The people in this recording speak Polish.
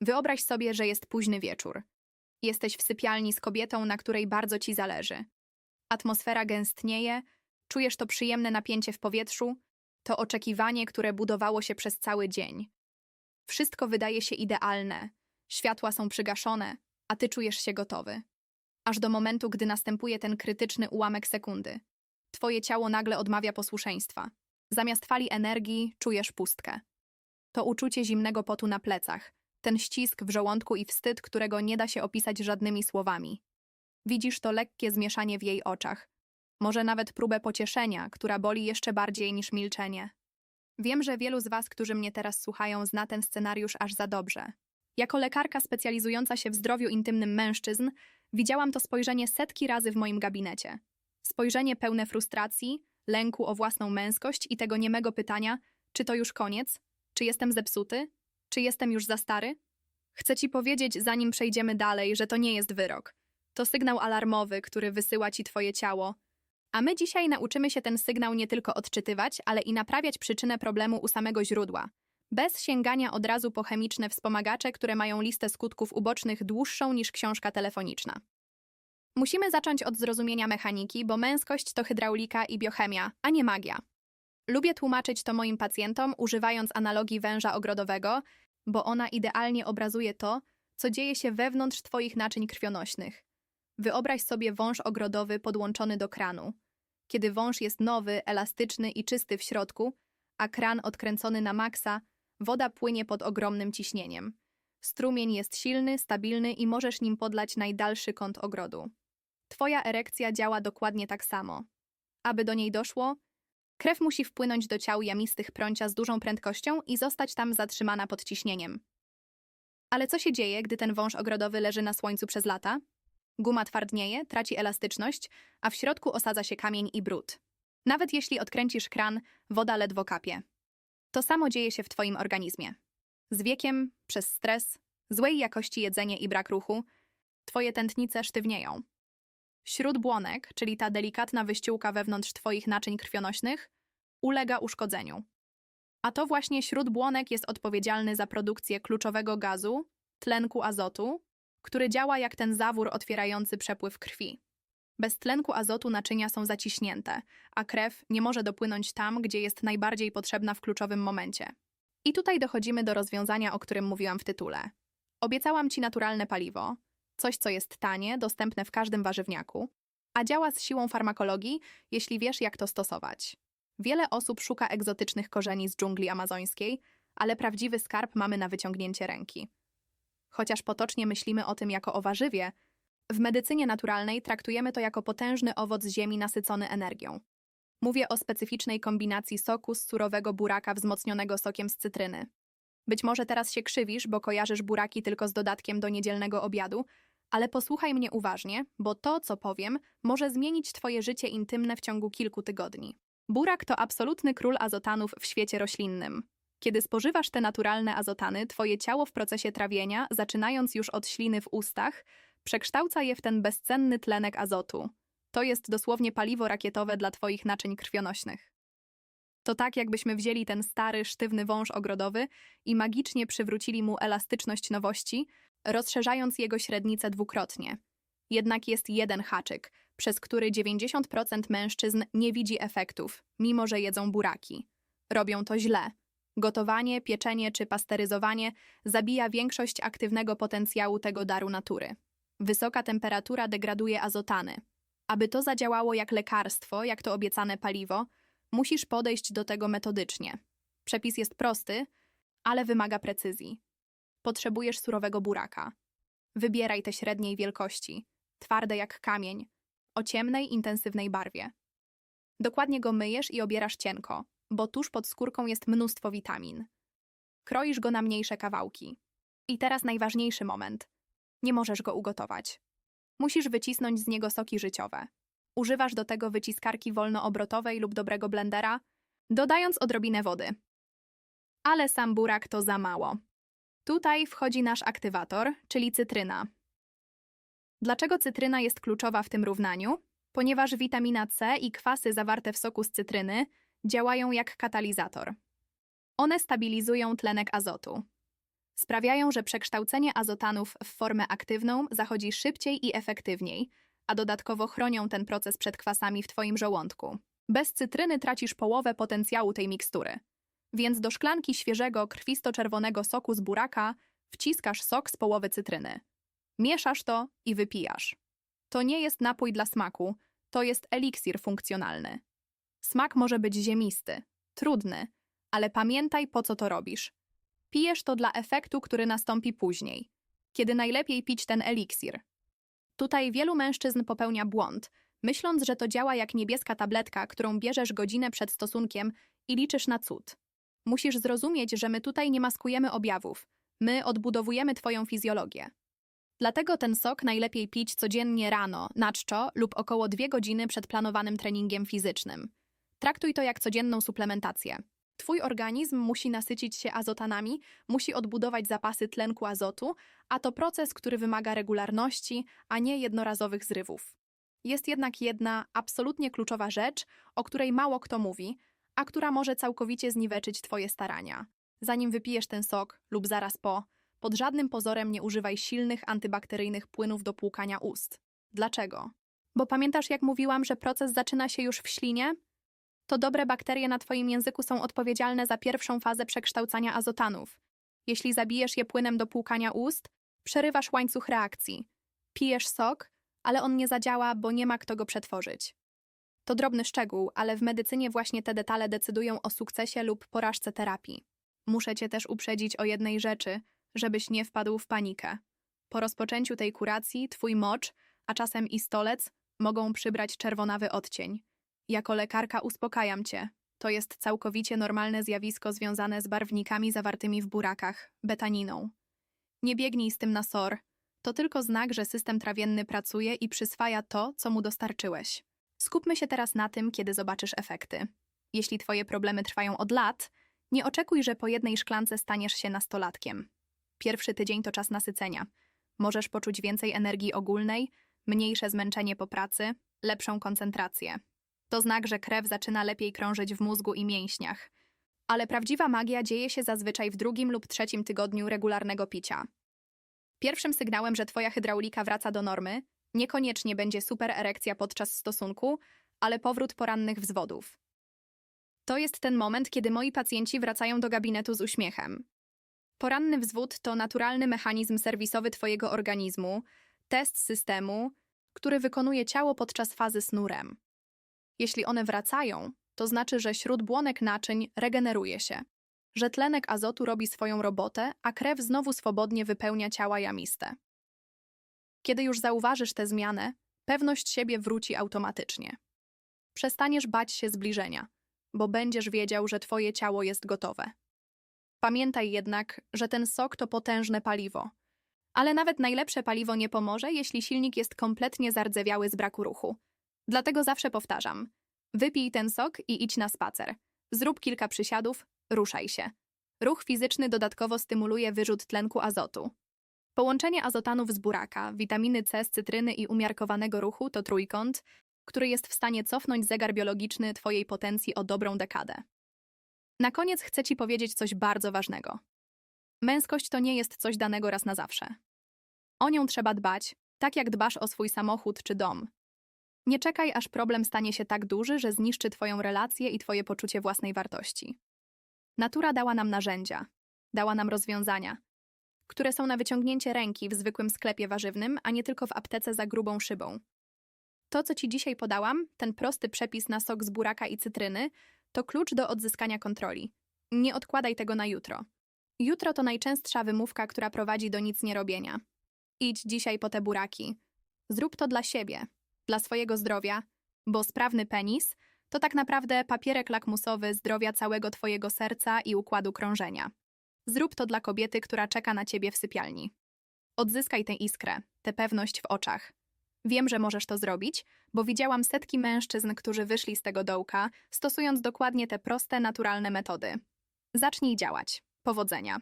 Wyobraź sobie, że jest późny wieczór. Jesteś w sypialni z kobietą, na której bardzo ci zależy. Atmosfera gęstnieje, czujesz to przyjemne napięcie w powietrzu, to oczekiwanie, które budowało się przez cały dzień. Wszystko wydaje się idealne, światła są przygaszone, a ty czujesz się gotowy. Aż do momentu, gdy następuje ten krytyczny ułamek sekundy. Twoje ciało nagle odmawia posłuszeństwa. Zamiast fali energii czujesz pustkę. To uczucie zimnego potu na plecach, ten ścisk w żołądku i wstyd, którego nie da się opisać żadnymi słowami. Widzisz to lekkie zmieszanie w jej oczach, może nawet próbę pocieszenia, która boli jeszcze bardziej niż milczenie. Wiem, że wielu z Was, którzy mnie teraz słuchają, zna ten scenariusz aż za dobrze. Jako lekarka specjalizująca się w zdrowiu intymnym mężczyzn, widziałam to spojrzenie setki razy w moim gabinecie. Spojrzenie pełne frustracji, lęku o własną męskość i tego niemego pytania, czy to już koniec? Czy jestem zepsuty? Czy jestem już za stary? Chcę ci powiedzieć, zanim przejdziemy dalej, że to nie jest wyrok. To sygnał alarmowy, który wysyła ci twoje ciało. A my dzisiaj nauczymy się ten sygnał nie tylko odczytywać, ale i naprawiać przyczynę problemu u samego źródła. Bez sięgania od razu po chemiczne wspomagacze, które mają listę skutków ubocznych dłuższą niż książka telefoniczna. Musimy zacząć od zrozumienia mechaniki, bo męskość to hydraulika i biochemia, a nie magia. Lubię tłumaczyć to moim pacjentom, używając analogii węża ogrodowego, bo ona idealnie obrazuje to, co dzieje się wewnątrz Twoich naczyń krwionośnych. Wyobraź sobie wąż ogrodowy podłączony do kranu. Kiedy wąż jest nowy, elastyczny i czysty w środku, a kran odkręcony na maksa, woda płynie pod ogromnym ciśnieniem. Strumień jest silny, stabilny i możesz nim podlać najdalszy kąt ogrodu. Twoja erekcja działa dokładnie tak samo. Aby do niej doszło, krew musi wpłynąć do ciał jamistych prącia z dużą prędkością i zostać tam zatrzymana pod ciśnieniem. Ale co się dzieje, gdy ten wąż ogrodowy leży na słońcu przez lata? Guma twardnieje, traci elastyczność, a w środku osadza się kamień i brud. Nawet jeśli odkręcisz kran, woda ledwo kapie. To samo dzieje się w Twoim organizmie. Z wiekiem, przez stres, złej jakości jedzenie i brak ruchu, Twoje tętnice sztywnieją. Śródbłonek, czyli ta delikatna wyściółka wewnątrz Twoich naczyń krwionośnych, ulega uszkodzeniu. A to właśnie śródbłonek jest odpowiedzialny za produkcję kluczowego gazu, tlenku azotu, który działa jak ten zawór otwierający przepływ krwi. Bez tlenku azotu naczynia są zaciśnięte, a krew nie może dopłynąć tam, gdzie jest najbardziej potrzebna w kluczowym momencie. I tutaj dochodzimy do rozwiązania, o którym mówiłam w tytule. Obiecałam ci naturalne paliwo, coś co jest tanie, dostępne w każdym warzywniaku, a działa z siłą farmakologii, jeśli wiesz, jak to stosować. Wiele osób szuka egzotycznych korzeni z dżungli amazońskiej, ale prawdziwy skarb mamy na wyciągnięcie ręki. Chociaż potocznie myślimy o tym jako o warzywie, w medycynie naturalnej traktujemy to jako potężny owoc ziemi nasycony energią. Mówię o specyficznej kombinacji soku z surowego buraka wzmocnionego sokiem z cytryny. Być może teraz się krzywisz, bo kojarzysz buraki tylko z dodatkiem do niedzielnego obiadu, ale posłuchaj mnie uważnie, bo to, co powiem, może zmienić Twoje życie intymne w ciągu kilku tygodni. Burak to absolutny król azotanów w świecie roślinnym. Kiedy spożywasz te naturalne azotany, Twoje ciało w procesie trawienia, zaczynając już od śliny w ustach, przekształca je w ten bezcenny tlenek azotu. To jest dosłownie paliwo rakietowe dla Twoich naczyń krwionośnych. To tak, jakbyśmy wzięli ten stary, sztywny wąż ogrodowy i magicznie przywrócili mu elastyczność nowości, rozszerzając jego średnicę dwukrotnie. Jednak jest jeden haczyk, przez który 90% mężczyzn nie widzi efektów, mimo że jedzą buraki. Robią to źle. Gotowanie, pieczenie czy pasteryzowanie zabija większość aktywnego potencjału tego daru natury. Wysoka temperatura degraduje azotany. Aby to zadziałało jak lekarstwo, jak to obiecane paliwo, musisz podejść do tego metodycznie. Przepis jest prosty, ale wymaga precyzji. Potrzebujesz surowego buraka. Wybieraj te średniej wielkości, twarde jak kamień, o ciemnej, intensywnej barwie. Dokładnie go myjesz i obierasz cienko, bo tuż pod skórką jest mnóstwo witamin. Kroisz go na mniejsze kawałki. I teraz najważniejszy moment. Nie możesz go ugotować. Musisz wycisnąć z niego soki życiowe. Używasz do tego wyciskarki wolnoobrotowej lub dobrego blendera, dodając odrobinę wody. Ale sam burak to za mało. Tutaj wchodzi nasz aktywator, czyli cytryna. Dlaczego cytryna jest kluczowa w tym równaniu? Ponieważ witamina C i kwasy zawarte w soku z cytryny działają jak katalizator. One stabilizują tlenek azotu. Sprawiają, że przekształcenie azotanów w formę aktywną zachodzi szybciej i efektywniej, a dodatkowo chronią ten proces przed kwasami w Twoim żołądku. Bez cytryny tracisz połowę potencjału tej mikstury. Więc do szklanki świeżego, krwisto-czerwonego soku z buraka wciskasz sok z połowy cytryny. Mieszasz to i wypijasz. To nie jest napój dla smaku, to jest eliksir funkcjonalny. Smak może być ziemisty, trudny, ale pamiętaj po co to robisz. Pijesz to dla efektu, który nastąpi później, kiedy najlepiej pić ten eliksir. Tutaj wielu mężczyzn popełnia błąd, myśląc, że to działa jak niebieska tabletka, którą bierzesz godzinę przed stosunkiem i liczysz na cud. Musisz zrozumieć, że my tutaj nie maskujemy objawów, my odbudowujemy Twoją fizjologię. Dlatego ten sok najlepiej pić codziennie rano, na czczo lub około dwie godziny przed planowanym treningiem fizycznym. Traktuj to jak codzienną suplementację. Twój organizm musi nasycić się azotanami, musi odbudować zapasy tlenku azotu, a to proces, który wymaga regularności, a nie jednorazowych zrywów. Jest jednak jedna absolutnie kluczowa rzecz, o której mało kto mówi, a która może całkowicie zniweczyć Twoje starania. Zanim wypijesz ten sok lub zaraz po, pod żadnym pozorem nie używaj silnych antybakteryjnych płynów do płukania ust. Dlaczego? Bo pamiętasz, jak mówiłam, że proces zaczyna się już w ślinie? To dobre bakterie na Twoim języku są odpowiedzialne za pierwszą fazę przekształcania azotanów. Jeśli zabijesz je płynem do płukania ust, przerywasz łańcuch reakcji. Pijesz sok, ale on nie zadziała, bo nie ma kto go przetworzyć. To drobny szczegół, ale w medycynie właśnie te detale decydują o sukcesie lub porażce terapii. Muszę Cię też uprzedzić o jednej rzeczy, żebyś nie wpadł w panikę. Po rozpoczęciu tej kuracji Twój mocz, a czasem i stolec, mogą przybrać czerwonawy odcień. Jako lekarka uspokajam Cię. To jest całkowicie normalne zjawisko związane z barwnikami zawartymi w burakach, betaniną. Nie biegnij z tym na SOR. To tylko znak, że system trawienny pracuje i przyswaja to, co mu dostarczyłeś. Skupmy się teraz na tym, kiedy zobaczysz efekty. Jeśli Twoje problemy trwają od lat, nie oczekuj, że po jednej szklance staniesz się nastolatkiem. Pierwszy tydzień to czas nasycenia. Możesz poczuć więcej energii ogólnej, mniejsze zmęczenie po pracy, lepszą koncentrację. To znak, że krew zaczyna lepiej krążyć w mózgu i mięśniach. Ale prawdziwa magia dzieje się zazwyczaj w drugim lub trzecim tygodniu regularnego picia. Pierwszym sygnałem, że Twoja hydraulika wraca do normy, niekoniecznie będzie super erekcja podczas stosunku, ale powrót porannych wzwodów. To jest ten moment, kiedy moi pacjenci wracają do gabinetu z uśmiechem. Poranny wzwód to naturalny mechanizm serwisowy Twojego organizmu, test systemu, który wykonuje ciało podczas fazy snu REM. Jeśli one wracają, to znaczy, że śródbłonek naczyń regeneruje się, że tlenek azotu robi swoją robotę, a krew znowu swobodnie wypełnia ciała jamiste. Kiedy już zauważysz tę zmianę, pewność siebie wróci automatycznie. Przestaniesz bać się zbliżenia, bo będziesz wiedział, że twoje ciało jest gotowe. Pamiętaj jednak, że ten sok to potężne paliwo. Ale nawet najlepsze paliwo nie pomoże, jeśli silnik jest kompletnie zardzewiały z braku ruchu. Dlatego zawsze powtarzam: wypij ten sok i idź na spacer. Zrób kilka przysiadów, ruszaj się. Ruch fizyczny dodatkowo stymuluje wyrzut tlenku azotu. Połączenie azotanów z buraka, witaminy C z cytryny i umiarkowanego ruchu to trójkąt, który jest w stanie cofnąć zegar biologiczny Twojej potencji o dobrą dekadę. Na koniec chcę Ci powiedzieć coś bardzo ważnego. Męskość to nie jest coś danego raz na zawsze. O nią trzeba dbać, tak jak dbasz o swój samochód czy dom. Nie czekaj, aż problem stanie się tak duży, że zniszczy Twoją relację i Twoje poczucie własnej wartości. Natura dała nam narzędzia, dała nam rozwiązania, które są na wyciągnięcie ręki w zwykłym sklepie warzywnym, a nie tylko w aptece za grubą szybą. To, co Ci dzisiaj podałam, ten prosty przepis na sok z buraka i cytryny, to klucz do odzyskania kontroli. Nie odkładaj tego na jutro. Jutro to najczęstsza wymówka, która prowadzi do nic nierobienia. Idź dzisiaj po te buraki. Zrób to dla siebie, dla swojego zdrowia, bo sprawny penis to tak naprawdę papierek lakmusowy zdrowia całego Twojego serca i układu krążenia. Zrób to dla kobiety, która czeka na Ciebie w sypialni. Odzyskaj tę iskrę, tę pewność w oczach. Wiem, że możesz to zrobić, bo widziałam setki mężczyzn, którzy wyszli z tego dołka, stosując dokładnie te proste, naturalne metody. Zacznij działać. Powodzenia.